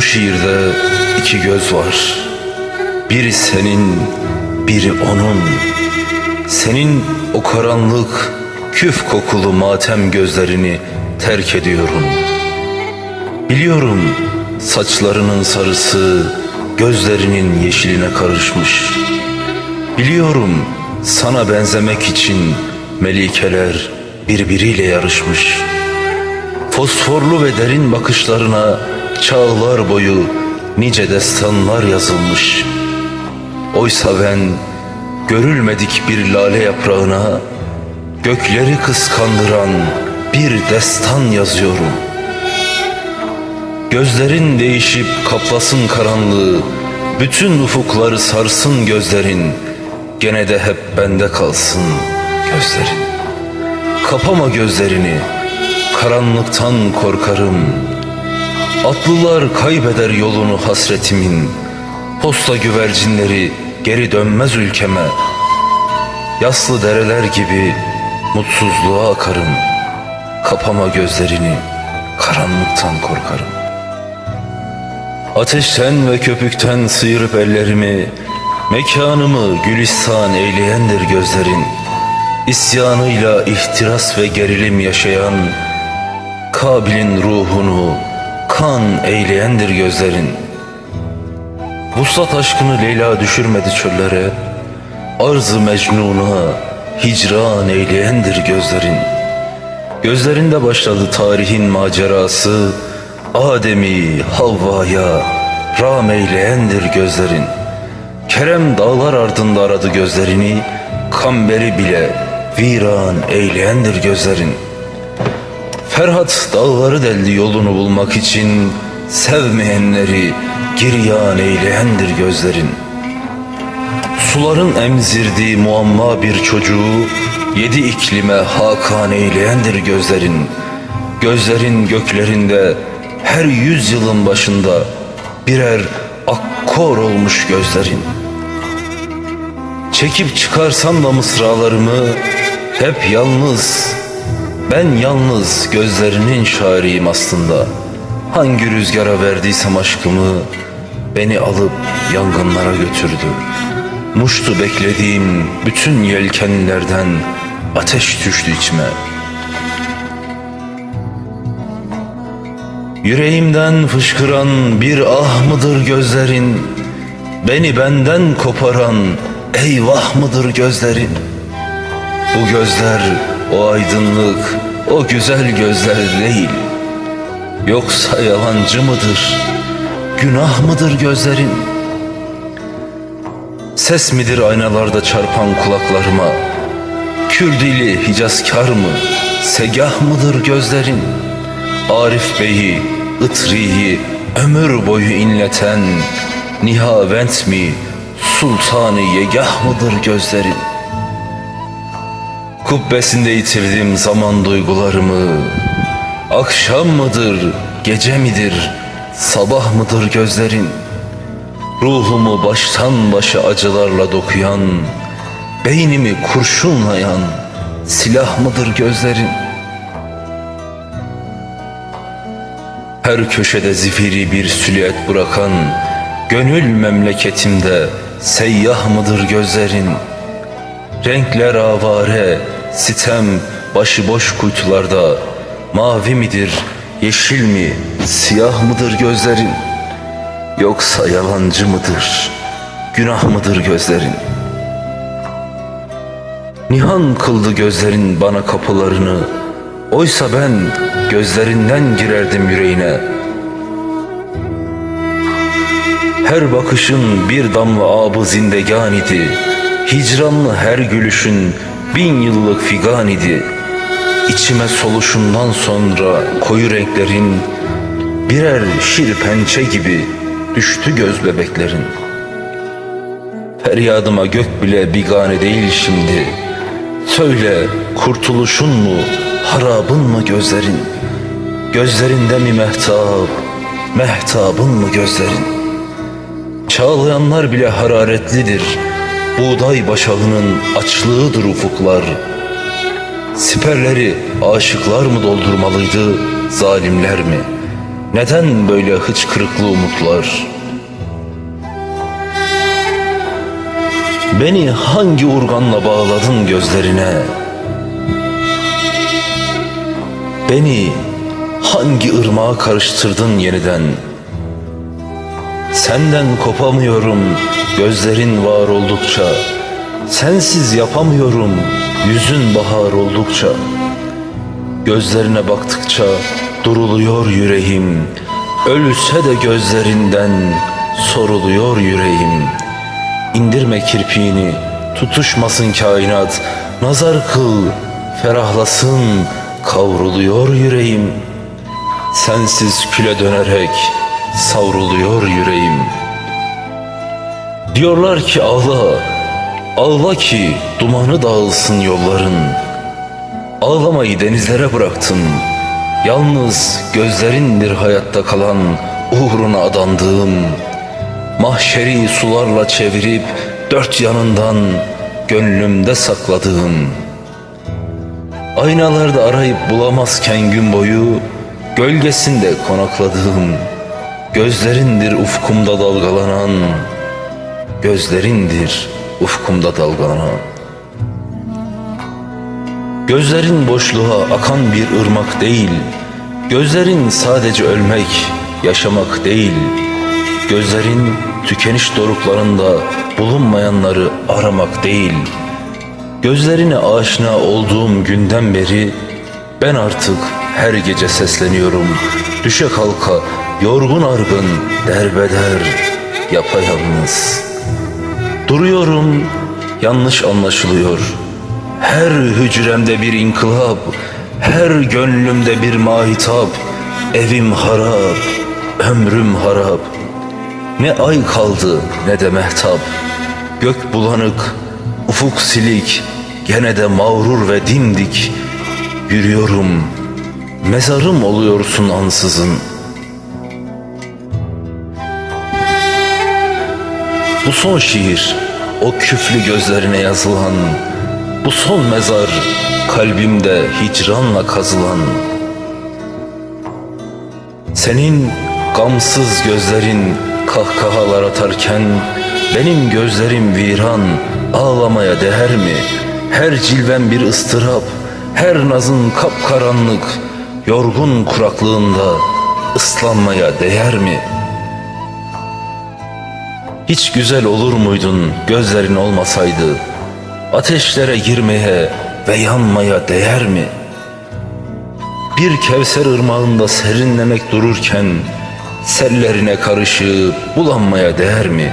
Bu şiirde iki göz var. Biri senin, biri onun. Senin o karanlık, küf kokulu matem gözlerini terk ediyorum. Biliyorum saçlarının sarısı gözlerinin yeşiline karışmış. Biliyorum sana benzemek için melikeler birbiriyle yarışmış. Fosforlu ve derin bakışlarına çağlar boyu nice destanlar yazılmış. Oysa ben görülmedik bir lale yaprağına gökleri kıskandıran bir destan yazıyorum. Gözlerin değişip kaplasın karanlığı, bütün ufukları sarsın gözlerin, gene de hep bende kalsın gözlerin. Kapama gözlerini, karanlıktan korkarım. Atlılar kaybeder yolunu hasretimin, posta güvercinleri geri dönmez ülkeme. Yaslı dereler gibi mutsuzluğa akarım. Kapama gözlerini, karanlıktan korkarım. Ateşten ve köpükten sıyırıp ellerimi, mekanımı gülistan eyleyendir gözlerin. İsyanıyla ihtiras ve gerilim yaşayan, Kabil'in ruhunu kan eyleyendir gözlerin. Vuslat aşkını Leyla düşürmedi çöllere, Arz-ı Mecnun'a hicran eyleyendir gözlerin. Gözlerinde başladı tarihin macerası, Adem'i Havva'ya ram eyleyendir gözlerin. Kerem dağlar ardında aradı gözlerini, Kamberi bile viran eyleyendir gözlerin. Ferhat dağları deldi yolunu bulmak için, Sevmeyenleri giryan eyleyendir gözlerin. Suların emzirdiği muamma bir çocuğu. Yedi iklime hakan eyleyendir gözlerin. Gözlerin göklerinde her yüzyılın başında Birer akkor olmuş gözlerin. Çekip çıkarsam da mısralarımı Hep yalnız Ben yalnız gözlerinin şairiyim aslında Hangi rüzgara verdiysem aşkımı Beni alıp yangınlara götürdü Muştu beklediğim bütün yelkenlerden ateş düştü içime. Yüreğimden fışkıran bir ah mıdır gözlerin? Beni benden koparan eyvah mıdır gözlerin? Bu gözler o aydınlık, o güzel gözler değil. Yoksa yalancı mıdır? Günah mıdır gözlerin? Ses midir aynalarda çarpan kulaklarıma? Kürdili Hicazkar mı? Segah mıdır gözlerin? Arif Bey'i, Itri'yi ömür boyu inleten Nihavent mi? Sultanı Yegah mıdır gözlerin? Kubbesinde yitirdim zaman duygularımı Akşam mıdır, gece midir, sabah mıdır gözlerin? Ruhumu baştan başa acılarla dokuyan, beynimi kurşunlayan silah mıdır gözlerin? Her köşede zifiri bir süliyet bırakan, gönül memleketimde seyyah mıdır gözlerin? Renkler avare, sitem başıboş kuytularda, mavi midir, yeşil mi, siyah mıdır gözlerin? Yoksa yalancı mıdır, günah mıdır gözlerin? Nihan kıldı gözlerin bana kapılarını, Oysa ben gözlerinden girerdim yüreğine. Her bakışın bir damla abı zindegan idi, Hicranlı her gülüşün bin yıllık figan idi. İçime soluşundan sonra koyu renklerin Birer şir pençe gibi düştü göz bebeklerin Feryadıma gök bile bigane değil şimdi Söyle kurtuluşun mu, harabın mı gözlerin? Gözlerinde mi mehtap, mehtabın mı gözlerin? Çağlayanlar bile hararetlidir Buğday başağının açlığıdır ufuklar Siperleri aşıklar mı doldurmalıydı, zalimler mi? Neden böyle hıçkırıklı umutlar? Beni hangi urganla bağladın gözlerine? Beni hangi ırmağa karıştırdın yeniden? Senden kopamıyorum gözlerin var oldukça. Sensiz yapamıyorum yüzün bahar oldukça. Gözlerine baktıkça duruluyor yüreğim. Ölse de gözlerinden soruluyor yüreğim. İndirme kirpiğini, tutuşmasın kainat. Nazar kıl, ferahlasın, kavruluyor yüreğim. Sensiz küle dönerek savruluyor yüreğim. Diyorlar ki ağla, ağla ki dumanı dağılsın yolların. Ağlamayı denizlere bıraktın. Yalnız gözlerindir hayatta kalan uğruna adandığım. Mahşeri sularla çevirip dört yanından gönlümde sakladığım. Aynalarda arayıp bulamazken gün boyu gölgesinde konakladığım. Gözlerindir ufkumda dalgalanan, gözlerindir ufkumda dalgalanan. Gözlerin boşluğa akan bir ırmak değil, gözlerin sadece ölmek, yaşamak değil. Gözlerin tükeniş doruklarında bulunmayanları aramak değil. Gözlerine aşina olduğum günden beri ben artık her gece sesleniyorum. Düşe kalka yorgun argın derbeder yapayalnız. Duruyorum yanlış anlaşılıyor. Her hücremde bir inkılap, her gönlümde bir mahitap. Evim harap, ömrüm harap. Ne ay kaldı ne de mehtap. Gök bulanık, ufuk silik, gene de mağrur ve dimdik. Yürüyorum, mezarım oluyorsun ansızın. Bu son şiir, o küflü gözlerine yazılan, bu son mezar, kalbimde hicranla kazılan. Senin gamsız gözlerin kahkahalar atarken, benim gözlerim viran, ağlamaya değer mi? Her cilven bir ıstırap, her nazın kapkaranlık, yorgun kuraklığında ıslanmaya değer mi?'' Hiç güzel olur muydun gözlerin olmasaydı? Ateşlere girmeye ve yanmaya değer mi? Bir Kevser ırmağında serinlemek dururken sellerine karışıp bulanmaya değer mi?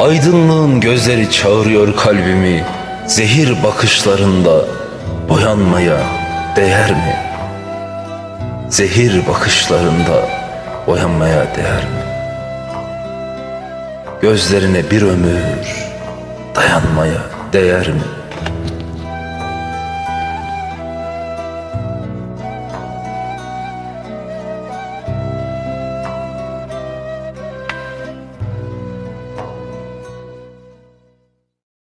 Aydınlığın gözleri çağırıyor kalbimi zehir bakışlarında boyanmaya değer mi? Zehir bakışlarında boyanmaya değer mi? Gözlerine bir ömür dayanmaya değer mi?